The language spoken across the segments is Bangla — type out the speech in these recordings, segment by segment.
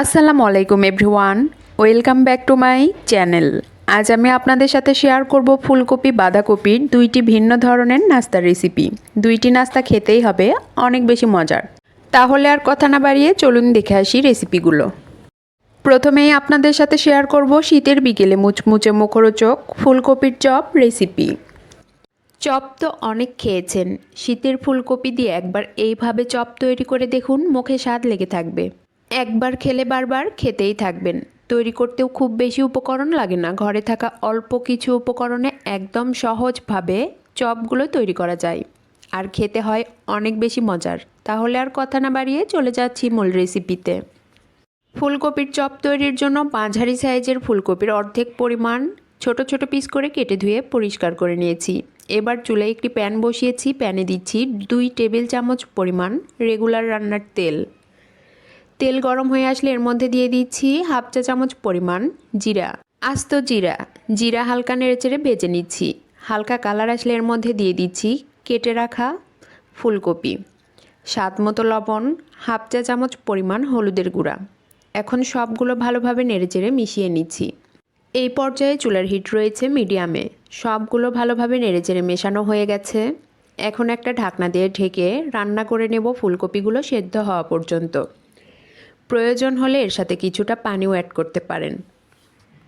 আসসালামু আলাইকুম everyone, welcome back to my channel. আজ আমি আপনাদের সাথে শেয়ার করব ফুলকপি বাঁধাকপির দুইটি ভিন্ন ধরনের নাস্তার রেসিপি। দুইটি নাস্তা খেতেই হবে, অনেক বেশি মজার। তাহলে আর কথা না বাড়িয়ে চলুন দেখে আসি রেসিপিগুলো। প্রথমেই আপনাদের সাথে শেয়ার করব শীতের বিকেলে মুচমুচে মুখরোচক ফুলকপির চপ রেসিপি। চপ তো অনেক খেয়েছেন, শীতের ফুলকপি দিয়ে একবার এইভাবে চপ তৈরি করে দেখুন, মুখে স্বাদ লেগে থাকবে। একবার খেলে বারবার খেতেই থাকবেন। তৈরি করতেও খুব বেশি উপকরণ লাগে না। ঘরে থাকা অল্প কিছু উপকরণে একদম সহজভাবে চপগুলো তৈরি করা যায়। আর খেতে হয় অনেক বেশি মজার। তাহলে আর কথা না বাড়িয়ে চলে যাচ্ছি মূল রেসিপিতে ফুলকপির চপ তৈরির জন্য মাঝারি সাইজের ফুলকপির অর্ধেক পরিমাণ ছোট ছোট পিস করে কেটে ধুয়ে পরিষ্কার করে নিয়েছি। এবার চুলায় একটি প্যান বসিয়েছি। প্যানে দিচ্ছি দুই টেবিল চামচ পরিমাণ রেগুলার রান্নার তেল। তেল গরম হয়ে আসলে এর মধ্যে দিয়ে দিচ্ছি হাফ চা চামচ পরিমাণ জিরা। আস্ত জিরা। জিরা হালকা নেড়েচেড়ে ভেজে নিচ্ছি। হালকা কালার আসলে এর মধ্যে দিয়ে দিচ্ছি কেটে রাখা ফুলকপি। স্বাদ মতো লবণ, হাফ চা চামচ পরিমাণ হলুদের গুঁড়া। এখন সবগুলো ভালোভাবে নেড়েচেড়ে মিশিয়ে নিচ্ছি। এই পর্যায়ে চুলার হিট রয়েছে মিডিয়ামে। সবগুলো ভালোভাবে নেড়েচেড়ে মেশানো হয়ে গেছে। এখন একটা ঢাকনা দিয়ে ঢেকে রান্না করে নেব ফুলকপিগুলো সেদ্ধ হওয়া পর্যন্ত। প্রয়োজন হলে এর সাথে কিছুটা পানিও অ্যাড করতে পারেন।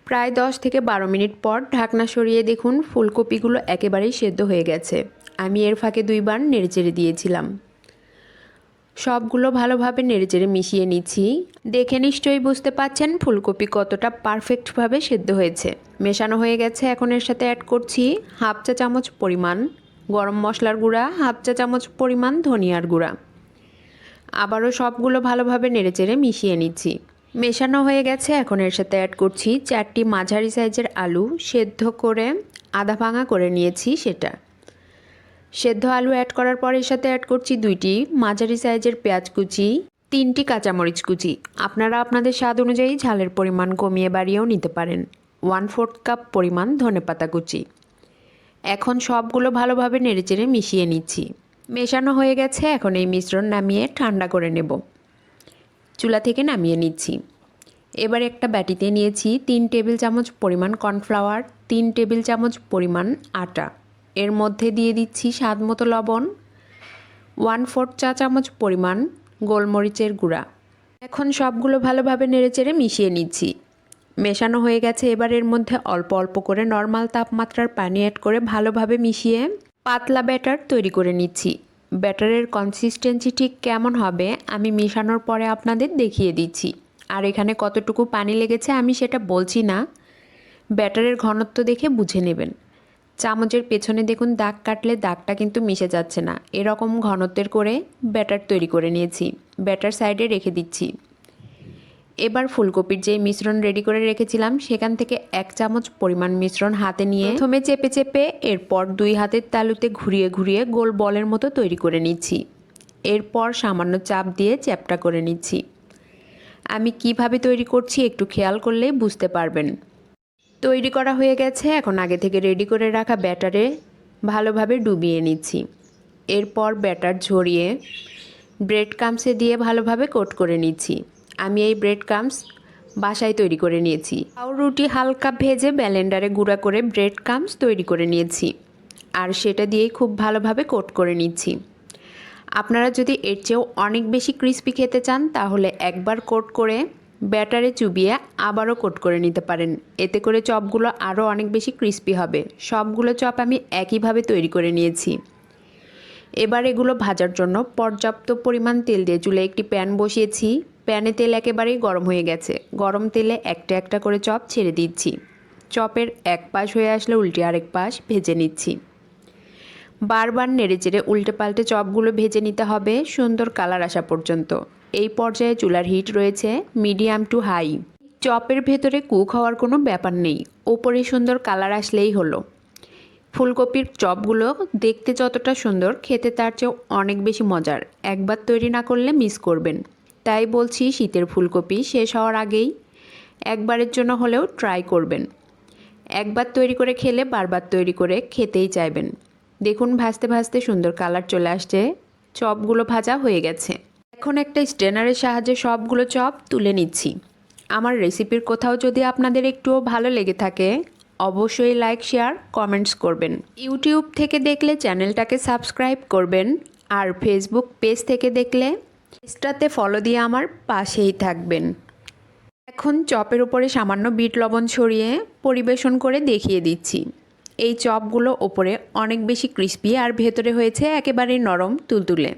প্রায় দশ থেকে বারো মিনিট পর ঢাকনা সরিয়ে দেখুন ফুলকপিগুলো একেবারেই সেদ্ধ হয়ে গেছে। আমি এর ফাঁকে দুইবার নেড়েচেড়ে দিয়েছিলাম। সবগুলো ভালোভাবে নেড়েচেড়ে মিশিয়ে নিচ্ছি। দেখে নিশ্চয়ই বুঝতে পাচ্ছেন ফুলকপি কতটা পারফেক্টভাবে সেদ্ধ হয়েছে। মেশানো হয়ে গেছে, এখন এর সাথে অ্যাড করছি হাফ চা চামচ পরিমাণ গরম মশলার গুঁড়া, হাফ চা চামচ পরিমাণ ধনিয়ার গুঁড়া। আবারও সবগুলো ভালোভাবে নেড়েচেড়ে মিশিয়ে নিচ্ছি। মেশানো হয়ে গেছে, এখন এর সাথে অ্যাড করছি চারটি মাঝারি সাইজের আলু, সেদ্ধ করে আধা ভাঙা করে নিয়েছি সেটা। সেদ্ধ আলু অ্যাড করার পর এর সাথে অ্যাড করছি দুইটি মাঝারি সাইজের পেঁয়াজ কুচি, তিনটি কাঁচামরিচ কুচি। আপনারা আপনাদের স্বাদ অনুযায়ী ঝালের পরিমাণ কমিয়ে বাড়িয়েও নিতে পারেন। ওয়ান ফোর্থ কাপ পরিমাণ ধনেপাতা কুচি। এখন সবগুলো ভালোভাবে নেড়েচেড়ে মিশিয়ে নিচ্ছি। মেশানো হয়ে গেছে, এখন এই মিশ্রণ নামিয়ে ঠান্ডা করে নেব। চুলা থেকে নামিয়ে নিচ্ছি। এবার একটা ব্যাটিতে নিয়েছি তিন টেবিল চামচ পরিমাণ কর্নফ্লাওয়ার, তিন টেবিল চামচ পরিমাণ আটা। এর মধ্যে দিয়ে দিচ্ছি স্বাদ মতো লবণ, ওয়ান ফোর্থ চা চামচ পরিমাণ গোলমরিচের গুঁড়া। এখন সবগুলো ভালোভাবে নেড়েচেড়ে মিশিয়ে নিচ্ছি। মেশানো হয়ে গেছে, এবার এর মধ্যে অল্প অল্প করে নর্মাল তাপমাত্রার পানি অ্যাড করে ভালোভাবে মিশিয়ে পাতলা ব্যাটার তৈরি করে নিচ্ছি। ব্যাটারের কনসিস্টেন্সি ঠিক কেমন হবে আমি মেশানোর পরে আপনাদের দেখিয়ে দিচ্ছি। আর এখানে কতটুকু পানি লেগেছে আমি সেটা বলছি না। ব্যাটারের ঘনত্ব দেখে বুঝে নেবেন। চামচের পেছনে দেখুন দাগ কাটলে দাগটা কিন্তু মিশে যাচ্ছে না। এরকম ঘনত্বের করে ব্যাটার তৈরি করে নিয়েছি। ব্যাটার সাইডে রেখে দিচ্ছি। এবার ফুলকপির যে মিশ্রণ রেডি করে রেখেছিলাম, সেখান থেকে এক চামচ পরিমাণ মিশ্রণ হাতে নিয়ে প্রথমে চেপে চেপে এরপর দুই হাতের তালুতে ঘুরিয়ে ঘুরিয়ে গোল বলের মতো তৈরি করে নিচ্ছি। এরপর সামান্য চাপ দিয়ে চ্যাপটা করে নিচ্ছি। আমি কীভাবে তৈরি করছি একটু খেয়াল করলেই বুঝতে পারবেন। তৈরি করা হয়ে গেছে, এখন আগে থেকে রেডি করে রাখা ব্যাটারে ভালোভাবে ডুবিয়ে নিচ্ছি। এরপর ব্যাটার ঝরিয়ে ব্রেড কামসে দিয়ে ভালোভাবে কোট করে নিচ্ছি। আমি এই ব্রেড কামস বাসায় তৈরি করে নিয়েছি। রুটি হালকা ভেজে ব্যালেন্ডারে গুঁড়া করে ব্রেড কামস তৈরি করে নিয়েছি। আর সেটা দিয়েই খুব ভালোভাবে কোট করে নিচ্ছি। আপনারা যদি এর চেয়েও অনেক বেশি ক্রিস্পি খেতে চান, তাহলে একবার কোট করে ব্যাটারে চুবিয়ে আবারও কোট করে নিতে পারেন। এতে করে চপগুলো আরও অনেক বেশি ক্রিস্পি হবে। সবগুলো চপ আমি একইভাবে তৈরি করে নিয়েছি। এবার এগুলো ভাজার জন্য পর্যাপ্ত পরিমাণ তেল দিয়ে চুলে একটি প্যান বসিয়েছি। প্যানে তেল একেবারেই গরম হয়ে গেছে। গরম তেলে একটা একটা করে চপ ছেড়ে দিচ্ছি। চপের এক পাশ হয়ে আসলে উল্টে আরেক পাশ ভেজে নিচ্ছি। বারবার নেড়েচেড়ে উল্টে পাল্টে চপগুলো ভেজে নিতে হবে সুন্দর কালার আসা পর্যন্ত। এই পর্যায়ে চুলার হিট রয়েছে মিডিয়াম টু হাই। চপের ভেতরে কুক হওয়ার কোনো ব্যাপার নেই, ওপরে সুন্দর কালার আসলেই হলো। ফুলকপির চপগুলো দেখতে যতটা সুন্দর, খেতে তার চেয়েও অনেক বেশি মজার। একবার তৈরি না করলে মিস করবেন। তাই বলছি শীতের ফুলকপি শেষ হওয়ার আগেই একবারের জন্য হলেও ট্রাই করবেন। একবার তৈরি করে খেলে বারবার তৈরি করে খেতেই চাইবেন। দেখুন ভাজতে ভাজতে সুন্দর কালার চলে আসছে। চপগুলো ভাজা হয়ে গেছে। এখন একটা স্ট্রেনারের সাহায্যে সবগুলো চপ তুলে নিচ্ছি। আমার রেসিপির কোথাও যদি আপনাদের একটুও ভালো লেগে থাকে, অবশ্যই লাইক শেয়ার কমেন্টস করবেন। ইউটিউব থেকে দেখলে চ্যানেলটাকে সাবস্ক্রাইব করবেন। আর ফেসবুক পেজ থেকে দেখলে পেজটাতে ফলো দিয়ে আমার পাশেই থাকবেন। এখন চপের উপরে সামান্য বিট লবণ ছড়িয়ে পরিবেশন করে দেখিয়ে দিচ্ছি। এই চপগুলো ওপরে অনেক বেশি ক্রিস্পি আর ভেতরে হয়েছে একেবারেই নরম তুলতুলে।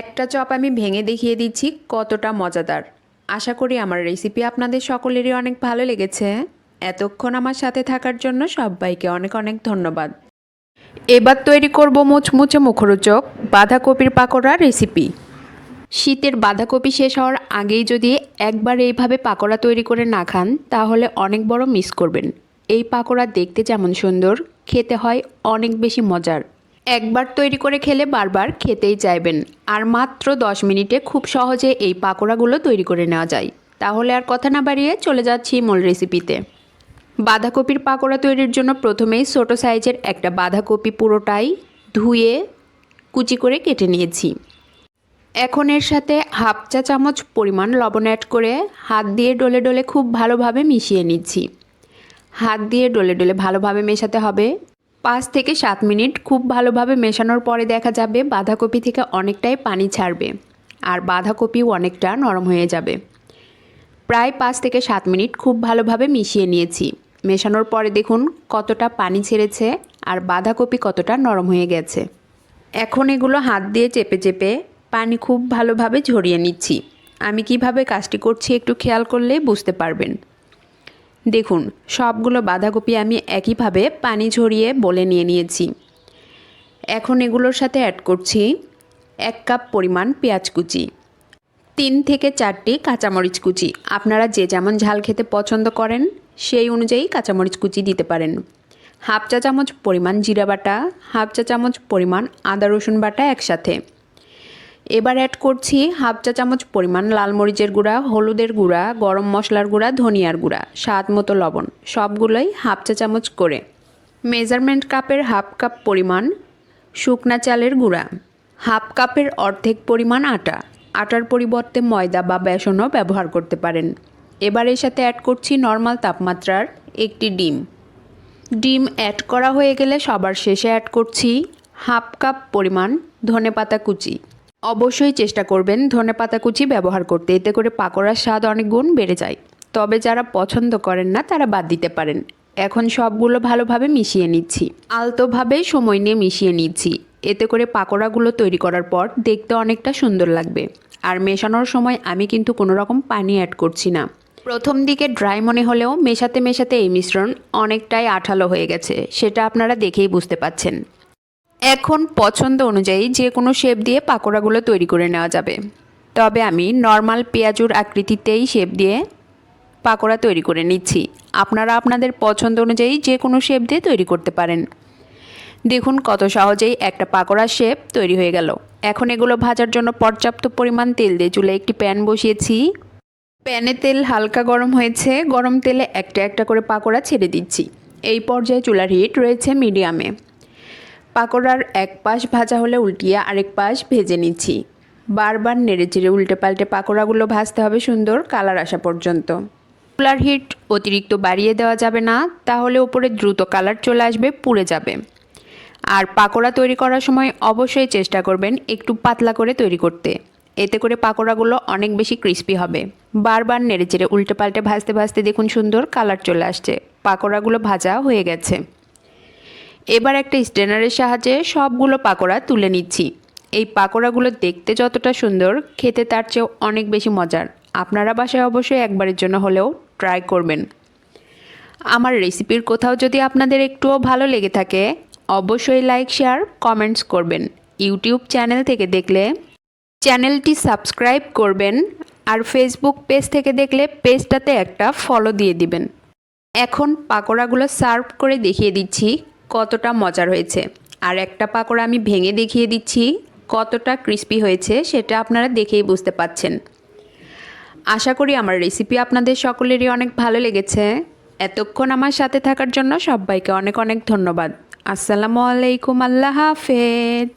একটা চপ আমি ভেঙে দেখিয়ে দিচ্ছি কতটা মজাদার। আশা করি আমার রেসিপি আপনাদের সকলেরই অনেক ভালো লেগেছে। এতক্ষণ আমার সাথে থাকার জন্য সবাইকে অনেক অনেক ধন্যবাদ। এবার তৈরি করব মুচমুচে মুখরোচক বাঁধাকপির পাকোড়া রেসিপি শীতের বাঁধাকপি শেষ হওয়ার আগেই যদি একবার এইভাবে পাকোড়া তৈরি করে না খান, তাহলে অনেক বড় মিস করবেন। এই পাকোড়া দেখতে যেমন সুন্দর, খেতে হয় অনেক বেশি মজার। একবার তৈরি করে খেলে বারবার খেতেই চাইবেন। আর মাত্র দশ মিনিটে খুব সহজে এই পাকোড়াগুলো তৈরি করে নেওয়া যায়। তাহলে আর কথা না বাড়িয়ে চলে যাচ্ছি মূল রেসিপিতে বাঁধাকপির পাকোড়া তৈরির জন্য প্রথমেই ছোটো সাইজের একটা বাঁধাকপি পুরোটাই ধুয়ে কুচি করে কেটে নিয়েছি। এখন এর সাথে হাফ চা চামচ পরিমাণ লবণ অ্যাড করে হাত দিয়ে ডলে ডলে খুব ভালোভাবে মিশিয়ে নিচ্ছি। হাত দিয়ে ডলে ডলে ভালোভাবে মেশাতে হবে। পাঁচ থেকে সাত মিনিট খুব ভালোভাবে মেশানোর পরে দেখা যাবে বাঁধাকপি থেকে অনেকটাই পানি ছাড়বে আর বাঁধাকপিও অনেকটা নরম হয়ে যাবে। প্রায় পাঁচ থেকে সাত মিনিট খুব ভালোভাবে মিশিয়ে নিয়েছি। মেশানোর পরে দেখুন কতটা পানি ছেড়েছে আর বাঁধাকপি কতটা নরম হয়ে গেছে। এখন এগুলো হাত দিয়ে চেপে চেপে পানি খুব ভালোভাবে ঝরিয়ে নিচ্ছি। আমি কীভাবে কাজটি করছি একটু খেয়াল করলেই বুঝতে পারবেন। দেখুন, সবগুলো বাঁধাকপি আমি একইভাবে পানি ঝরিয়ে বলে নিয়ে নিয়েছি। এখন এগুলোর সাথে অ্যাড করছি এক কাপ পরিমাণ পেঁয়াজ কুচি, তিন থেকে চারটি কাঁচামরিচ কুচি। আপনারা যে যেমন ঝাল খেতে পছন্দ করেন, সেই অনুযায়ী কাঁচামরিচ কুচি দিতে পারেন। হাফ চা চামচ পরিমাণ জিরা বাটা, হাফ চা চামচ পরিমাণ আদা রসুন বাটা একসাথে। এবার অ্যাড করছি হাফ চা চামচ পরিমাণ লাল মরিচের গুঁড়া, হলুদের গুঁড়া, গরম মশলার গুঁড়া, ধনিয়ার গুঁড়া, স্বাদ মতো লবণ, সবগুলোই হাফ চা চামচ করে। মেজারমেন্ট কাপের হাফ কাপ পরিমাণ শুকনা চালের গুঁড়া, হাফ কাপের অর্ধেক পরিমাণ আটা। আটার পরিবর্তে ময়দা বা বেসনও ব্যবহার করতে পারেন। এবার এর সাথে অ্যাড করছি নর্মাল তাপমাত্রার একটি ডিম। ডিম অ্যাড করা হয়ে গেলে সবার শেষে অ্যাড করছি হাফ কাপ পরিমাণ ধনেপাতা কুচি। অবশ্যই চেষ্টা করবেন ধনেপাতা কুচি ব্যবহার করতে। এতে করে পাকোড়ার স্বাদ অনেক গুণ বেড়ে যায়। তবে যারা পছন্দ করেন না, তারা বাদ দিতে পারেন। এখন সবগুলো ভালোভাবে মিশিয়ে নিচ্ছি। আলতোভাবে সময় নিয়ে মিশিয়ে নিচ্ছি। এতে করে পাকোড়াগুলো তৈরি করার পর দেখতে অনেকটা সুন্দর লাগবে। আর মেশানোর সময় আমি কিন্তু কোনো রকম পানি অ্যাড করছি না। প্রথম দিকে ড্রাই মনে হলেও মেশাতে মেশাতে এই মিশ্রণ অনেকটাই আঠালো হয়ে গেছে। সেটা আপনারা দেখেই বুঝতে পাচ্ছেন। এখন পছন্দ অনুযায়ী যে কোনো শেপ দিয়ে পাকোড়াগুলো তৈরি করে নেওয়া যাবে। তবে আমি নর্মাল পেঁয়াজুর আকৃতিতেই শেপ দিয়ে পাকোড়া তৈরি করে নিচ্ছি। আপনারা আপনাদের পছন্দ অনুযায়ী যে কোনো শেপ দিয়ে তৈরি করতে পারেন। দেখুন কত সহজেই একটা পাকোড়ার শেপ তৈরি হয়ে গেল। এখন এগুলো ভাজার জন্য পর্যাপ্ত পরিমাণ তেল দিয়ে চুলে একটি প্যান বসিয়েছি। প্যানে তেল হালকা গরম হয়েছে। গরম তেলে একটা একটা করে পাকোড়া ছেড়ে দিচ্ছি। এই পর্যায়ে চুলার হিট রয়েছে মিডিয়ামে পাকোড়ার এক পাশ ভাজা হলে উল্টিয়ে আরেক পাশ ভেজে নিচ্ছি। বারবার নেড়ে চেড়ে উল্টে পাল্টে পাকোড়াগুলো ভাজতে হবে সুন্দর কালার আসা পর্যন্ত। চুলার হিট অতিরিক্ত বাড়িয়ে দেওয়া যাবে না, তাহলে উপরে দ্রুত কালার চলে আসবে, পুড়ে যাবে। আর পাকোড়া তৈরি করার সময় অবশ্যই চেষ্টা করবেন একটু পাতলা করে তৈরি করতে। এতে করে পাকোড়াগুলো অনেক বেশি ক্রিস্পি হবে। বারবার নেড়ে চেড়ে উল্টে পাল্টে ভাজতে ভাজতে দেখুন সুন্দর কালার চলে আসছে। পাকোড়াগুলো ভাজা হয়ে গেছে। এবার একটা স্ট্রেনারের সাহায্যে সবগুলো পাকোড়া তুলে নিচ্ছি। এই পাকোড়াগুলো দেখতে যতটা সুন্দর, খেতে তার চেয়েও অনেক বেশি মজার। আপনারা বাসায় অবশ্যই একবারের জন্য হলেও ট্রাই করবেন। আমার রেসিপির কোথাও যদি আপনাদের একটুও ভালো লেগে থাকে, অবশ্যই লাইক, শেয়ার, কমেন্টস করবেন। ইউটিউব চ্যানেল থেকে দেখলে চ্যানেলটি সাবস্ক্রাইব করবেন আর ফেসবুক পেজ থেকে দেখলে পেজটাতে একটা ফলো দিয়ে দিবেন। এখন পাকোড়াগুলো সার্ভ করে দেখিয়ে দিচ্ছি কতটা মজার হয়েছে। আর একটা পাকোড়া আমি ভেঙে দেখিয়ে দিচ্ছি, কতটা ক্রিস্পি হয়েছে সেটা আপনারা দেখেই বুঝতে পাচ্ছেন। আশা করি আমার রেসিপি আপনাদের সকলেরই অনেক ভালো লেগেছে। এতক্ষণ আমার সাথে থাকার জন্য সবাইকে অনেক অনেক ধন্যবাদ। আসসালামু আলাইকুম, আল্লাহ হাফেজ।